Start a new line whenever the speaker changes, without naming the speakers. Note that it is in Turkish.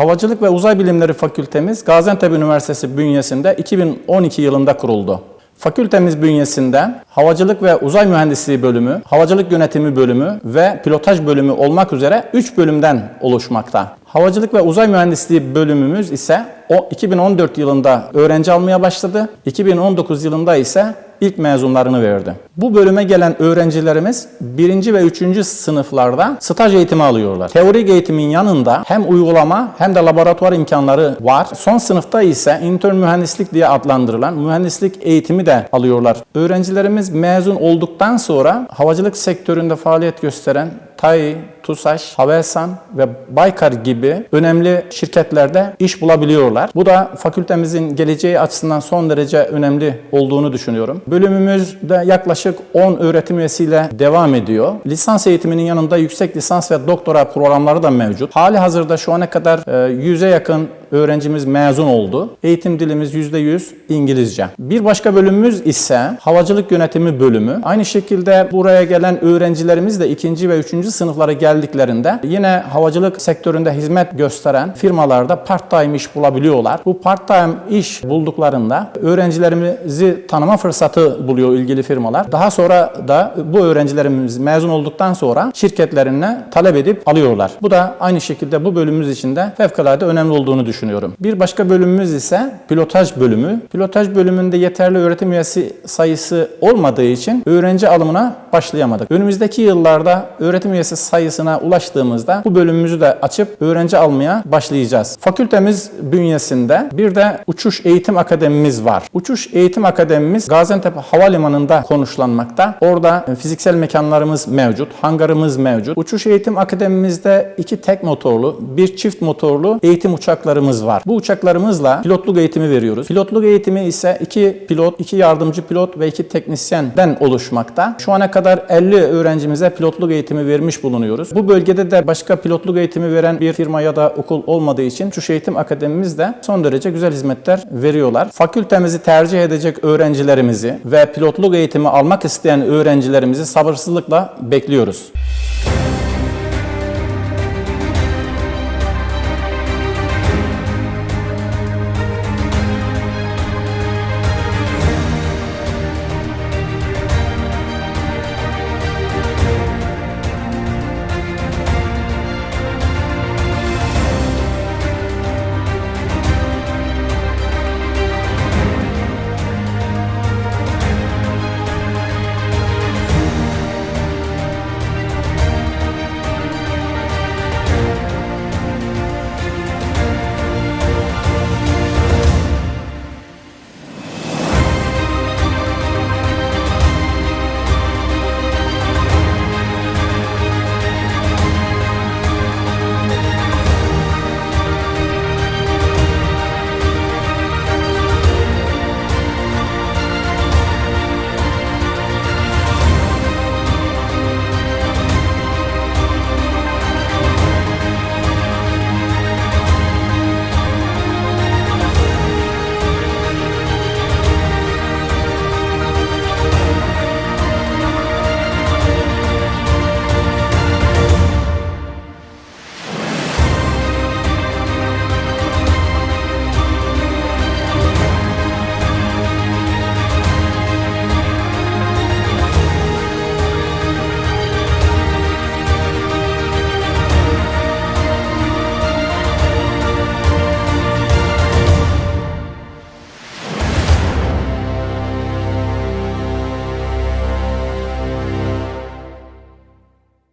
Havacılık ve Uzay Bilimleri Fakültemiz Gaziantep Üniversitesi bünyesinde 2012 yılında kuruldu. Fakültemiz bünyesinde Havacılık ve Uzay Mühendisliği bölümü, Havacılık Yönetimi bölümü ve Pilotaj bölümü olmak üzere 3 bölümden oluşmakta. Havacılık ve Uzay Mühendisliği bölümümüz ise o 2014 yılında öğrenci almaya başladı. 2019 yılında ise ilk mezunlarını verdi. Bu bölüme gelen öğrencilerimiz 1. ve 3. sınıflarda staj eğitimi alıyorlar. Teorik eğitimin yanında hem uygulama hem de laboratuvar imkanları var. Son sınıfta ise intern mühendislik diye adlandırılan mühendislik eğitimi de alıyorlar. Öğrencilerimiz mezun olduktan sonra havacılık sektöründe faaliyet gösteren TAI, TUSAŞ, Havelsan ve Baykar gibi önemli şirketlerde iş bulabiliyorlar. Bu da fakültemizin geleceği açısından son derece önemli olduğunu düşünüyorum. Bölümümüzde yaklaşık 10 öğretim üyesiyle devam ediyor. Lisans eğitiminin yanında yüksek lisans ve doktora programları da mevcut. Hali hazırda şu ana kadar e, 100'e yakın öğrencimiz mezun oldu. Eğitim dilimiz %100 İngilizce. Bir başka bölümümüz ise havacılık yönetimi bölümü. Aynı şekilde buraya gelen öğrencilerimiz de ikinci ve üçüncü sınıflara geldiklerinde yine havacılık sektöründe hizmet gösteren firmalarda part-time iş bulabiliyorlar. Bu part-time iş bulduklarında öğrencilerimizi tanıma fırsatı buluyor ilgili firmalar. Daha sonra da bu öğrencilerimiz mezun olduktan sonra şirketlerine talep edip alıyorlar. Bu da aynı şekilde bu bölümümüz için de fevkalade önemli olduğunu düşünüyorum. Bir başka bölümümüz ise pilotaj bölümü. Pilotaj bölümünde yeterli öğretim üyesi sayısı olmadığı için öğrenci alımına başlayamadık. Önümüzdeki yıllarda öğretim üyesi sayısına ulaştığımızda bu bölümümüzü de açıp öğrenci almaya başlayacağız. Fakültemiz bünyesinde bir de uçuş eğitim akademimiz var. Uçuş eğitim akademimiz Gaziantep Havalimanı'nda konuşlanmakta. Orada fiziksel mekanlarımız mevcut, hangarımız mevcut. Uçuş eğitim akademimizde iki tek motorlu, bir çift motorlu eğitim uçaklarımız var. Bu uçaklarımızla pilotluk eğitimi veriyoruz. Pilotluk eğitimi ise iki pilot, iki yardımcı pilot ve iki teknisyenden oluşmakta. Şu ana kadar 50 öğrencimize pilotluk eğitimi vermiş bulunuyoruz. Bu bölgede de başka pilotluk eğitimi veren bir firma ya da okul olmadığı için Uçuş Eğitim Akademimiz de son derece güzel hizmetler veriyorlar. Fakültemizi tercih edecek öğrencilerimizi ve pilotluk eğitimi almak isteyen öğrencilerimizi sabırsızlıkla bekliyoruz.